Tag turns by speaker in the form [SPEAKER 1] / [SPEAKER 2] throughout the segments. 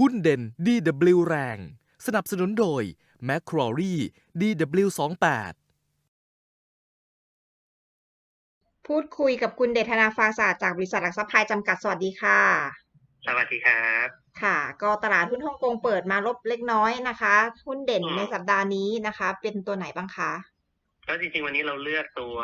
[SPEAKER 1] หุ้นเด่น DW แรง สนับสนุนโดย m c q u a r e DW28
[SPEAKER 2] พูดคุยกับคุณเดชธนาฟาศาสตร์จากบริษัทหลักทรัพย์พายจำกัดสวัสดีค่ะ
[SPEAKER 3] สวัสดีครับ
[SPEAKER 2] ค่ะ ก็ตลาดหุ้นฮ่องกงเปิดมาลบเล็กน้อยนะคะ หุ้นเด่น
[SPEAKER 3] อืม
[SPEAKER 2] ในสัปดาห์นี้นะคะ เป็นตัวไหนบ้างคะ
[SPEAKER 3] ก็จริงๆ วันนี้เราเลือกตัว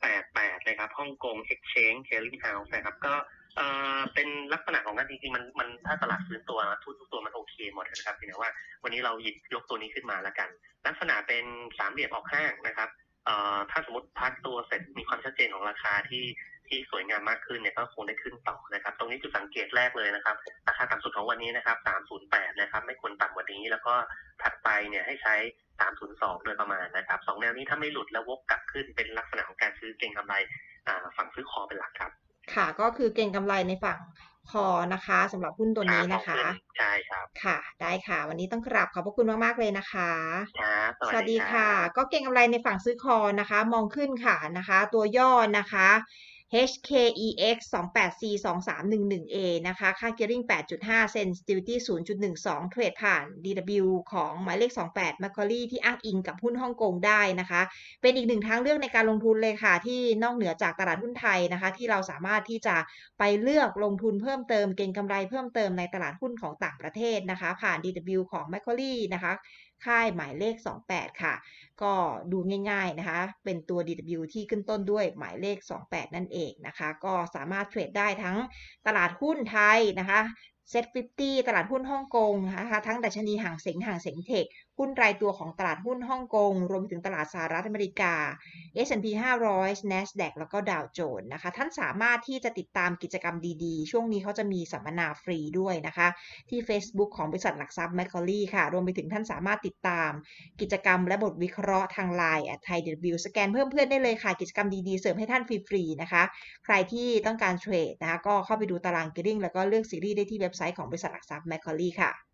[SPEAKER 3] 388เลยครับฮ่องกง Exchange Clearing House นะครับ ก็เอ่อเป็นลักษณะข องการจริงๆมันมันถ้าตลาดฟื้นตัวทุกทุกตัวมันโอเคหมดนะครับเพียงแต่ว่าวันนี้เราหยิบยกตัวนี้ขึ้นมาแล้วกัน ลักษณะเป็นสามเหลี่ยมออกห้างนะครับเอ่อถ้าสมมติพักตัวเสร็จมีความชัดเจนของราคาที่ที่สวยงามมากขึ้นเนี่ยก็คงได้ขึ้นต่อนะครับ ตรงนี้คือสังเกตแรกเลยนะครับราคาต่ำสุดของวันนี้นะครับ 308 นะครับ ไม่ควรต่ำกว่านี้ แล้วก็ถัดไปเนี่ยให้ใช้ 302 โดยประมาณนะครับสองแนวนี้ถ้าไม่หลุดแล้ววกกลับขึ้นเป็นลักษณะของการซื้อเก็งกำไรอ่าฝั่งซื้อคอเป็นหลักครับ
[SPEAKER 2] ค่ะก็คือเก่งกำไรในฝั่งคอนะคะสำหรับหุ้นตัวนี้นะคะ
[SPEAKER 3] รับใช่ครับ
[SPEAKER 2] ค่ะ ได้ค่ะ วันนี้ต้องกราบขอบพระคุณมาก ๆ เลยนะคะ
[SPEAKER 3] ครับ
[SPEAKER 2] สวัสดีค่ะ
[SPEAKER 3] รับ
[SPEAKER 2] ก็เก่งกำไรในฝั่งซื้อคอนะคะ มองขึ้นค่ะนะคะ ตัวย่อนะคะ HKEX 28C 2311A นะคะ ค่า gearing 8.5 sensitivity 0.12 เทรดผ่าน DW ของหมายเลข 28 Macquarie ที่อ้างอิงกับหุ้นฮ่องกงได้นะคะ เป็นอีกหนึ่งทางเลือกในการลงทุนเลยค่ะ ที่นอกเหนือจากตลาดหุ้นไทยนะคะ ที่เราสามารถที่จะไปเลือกลงทุนเพิ่มเติม เก็งกำไรเพิ่มเติมในตลาดหุ้นของต่างประเทศนะคะ ผ่าน DW ของ Macquarie นะคะ ค่ายหมายเลข 28 ค่ะ ก็ดูง่ายๆนะคะ เป็นตัว DW ที่ขึ้นต้นด้วยหมายเลข 28 นั่นเองนะคะ ก็สามารถเทรดได้ทั้งตลาดหุ้นไทยนะคะ เซ็ต50ตลาดหุ้นฮ่องกงนะคะทั้งดัชนีห่างเสงห่างเสงเทค หุ้นรายตัวของตลาดหุ้นฮ่องกง รวมไปถึงตลาดสหรัฐอเมริกา S&P 500 NASDAQ แล้วก็ดาวโจนส์นะคะ ท่านสามารถที่จะติดตามกิจกรรมดีๆ ช่วงนี้เขาจะมีสัมมนาฟรีด้วยนะคะ ที่ Facebook ของบริษัทหลักทรัพย์ Macquarie ค่ะ รวมไปถึงท่านสามารถติดตาม กิจกรรมและบทวิเคราะห์ทาง Line ไทยเดบิวสแกนเพิ่มเพื่อนได้เลยค่ะ กิจกรรมดีๆ เสริมให้ท่านฟรีๆนะคะ ใครที่ต้องการเทรดนะคะก็เข้าไปดูตารางกริ่งแล้วก็เลือกซีรีส์ได้ที่เว็บไซต์ของบริษัทหลักทรัพย์แมคคอรี่ค่ะ